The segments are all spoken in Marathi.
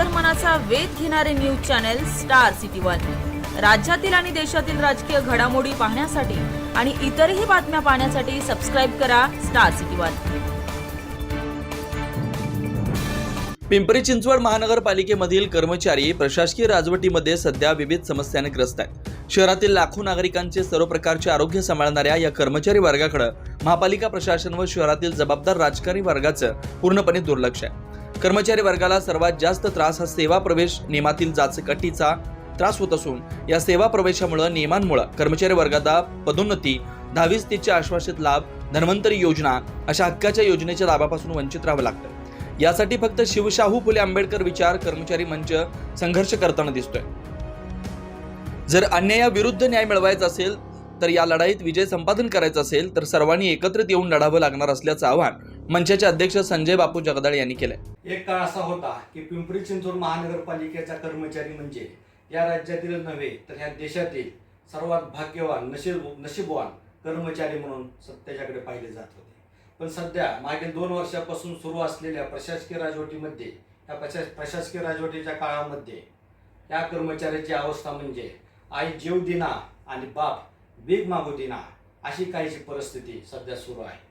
अंतर्मनाचा वेध घेणारे news channel star city one. राज्यातील आणि देशातील राजकीय घडामोडी पाहण्यासाठी आणि इतरही बातम्या पाहण्यासाठी सबस्क्राईब करा star city one. Pimpri Chinchwad महानगरपालिकेमधील कर्मचारी प्रशासकीय राजवटीमध्ये सध्या विविध समस्याने ग्रस्त आहेत. शहरातील लाखो नागरिकांचे सर्व प्रकारचे आरोग्य सांभाळणाऱ्या या कर्मचारी वर्गाकडे महापालिका प्रशासन व शहरातील जबाबदार राजकारणी वर्गाचं पूर्णपणे दुर्लक्ष आहे. कर्मचारी वर्गाला सर्वात जास्त त्रास हा सेवा प्रवेश नियमातील जाचकटीचा त्रास होत असून या सेवा प्रवेशामुळे नियमांमुळे कर्मचारी वर्गाला पदोन्नती दहावी स्थितीचे आश्वासित लाभ धन्वंतरी योजना अशा हक्काच्या योजनेच्या लाभापासून वंचित राहावं लागतं. यासाठी फक्त शिवशाहू फुले आंबेडकर विचार कर्मचारी मंच संघर्ष करताना दिसतोय. जर अन्यायाविरुद्ध न्याय मिळवायचा असेल तर या लढाईत विजय संपादन करायचा असेल तर सर्वांनी एकत्रित येऊन लढावं लागणार असल्याचं आवाहन मंचाचे अध्यक्ष संजय बापू जगदाळ यांनी केलंय. एक काळ असा होता की पिंपरी चिंचवड महानगरपालिकेचा कर्मचारी म्हणजे या राज्यातील नव्हे तर ह्या देशातील सर्वात भाग्यवान नशीब नशीबवान कर्मचारी म्हणून सत्याच्याकडे पाहिले जात होते. पण सध्या मागील दोन वर्षापासून सुरू असलेल्या प्रशासकीय राजवटीमध्ये या प्रशा प्रशासकीय राजवटीच्या काळामध्ये या कर्मचाऱ्याची अवस्था म्हणजे आई जीव दिना आणि बाप भीक मागू दिना अशी काहीशी परिस्थिती सध्या सुरू आहे.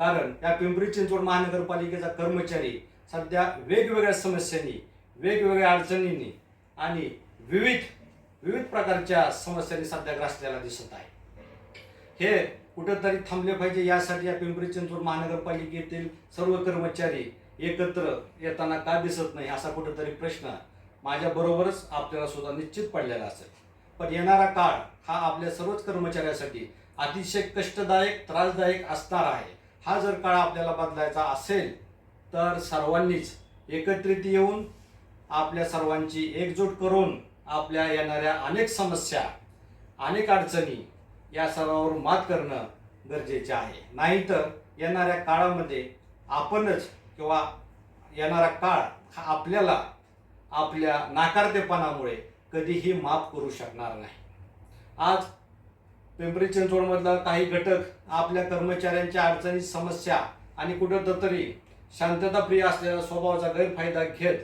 कारण या पिंपरी चिंचवड महानगरपालिकेचा कर्मचारी सध्या वेगवेगळ्या समस्यांनी वेगवेगळ्या अडचणींनी आणि विविध विविध प्रकारच्या समस्यांनी सध्या ग्रासलेला दिसत आहे. हे कुठंतरी थांबले पाहिजे यासाठी या पिंपरी चिंचवड महानगरपालिकेतील सर्व कर्मचारी एकत्र येताना का दिसत नाही असा कुठंतरी प्रश्न माझ्या बरोबरच आपल्याला सुद्धा निश्चित पडलेला असेल. पण येणारा काळ हा आपल्या सर्वच कर्मचाऱ्यासाठी अतिशय कष्टदायक त्रासदायक असणार आहे. हा जर काळ आपल्याला बदलायचा असेल तर सर्वांनीच एकत्रित येऊन आपल्या सर्वांची एकजूट करून आपल्या येणाऱ्या अनेक समस्या अनेक अडचणी या सर्वावर मात करणं गरजेचे आहे. नाहीतर येणाऱ्या काळामध्ये आपणच किंवा येणारा काळ हा आपल्याला आपल्या नाकारतेपणामुळे कधीही माफ करू शकणार नाही. आज पिंपरी चिंचवडमधला काही घटक आपल्या कर्मचाऱ्यांच्या अडचणी समस्या आणि कुठं तरी शांतताप्रिय असलेल्या स्वभावाचा गैरफायदा घेत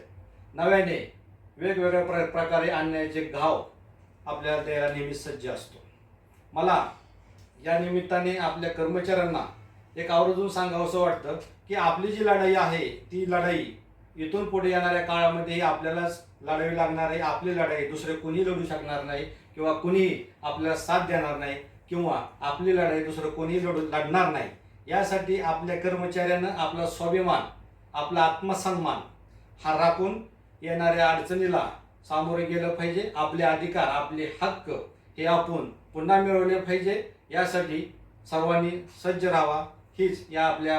नव्याने वेगवेगळ्या प्र प्रकारे आणण्याचे घाव आपल्याला द्यायला नेहमी सज्ज असतो. मला या निमित्ताने आपल्या कर्मचाऱ्यांना एक आवर्जून सांगावंसं वाटतं की आपली जी लढाई आहे ती लढाई इथून पुढे येणाऱ्या काळामध्ये आपल्यालाच लढावी लागणार आहे आपली लढाई दुसरे कुणी लढू शकणार नाही किंवा कुणी आपल्याला साथ देणार नाही किंवा आपली लढाई दुसरं कोणी लढू लढणार नाही. यासाठी आपल्या कर्मचाऱ्यानं आपला स्वाभिमान आपला आत्मसन्मान हा राखून येणाऱ्या अडचणीला सामोरे गेलं पाहिजे. आपले अधिकार आपले हक्क हे आपण पुन्हा मिळवले पाहिजे. यासाठी सर्वांनी सज्ज राहावा. हीच या आपल्या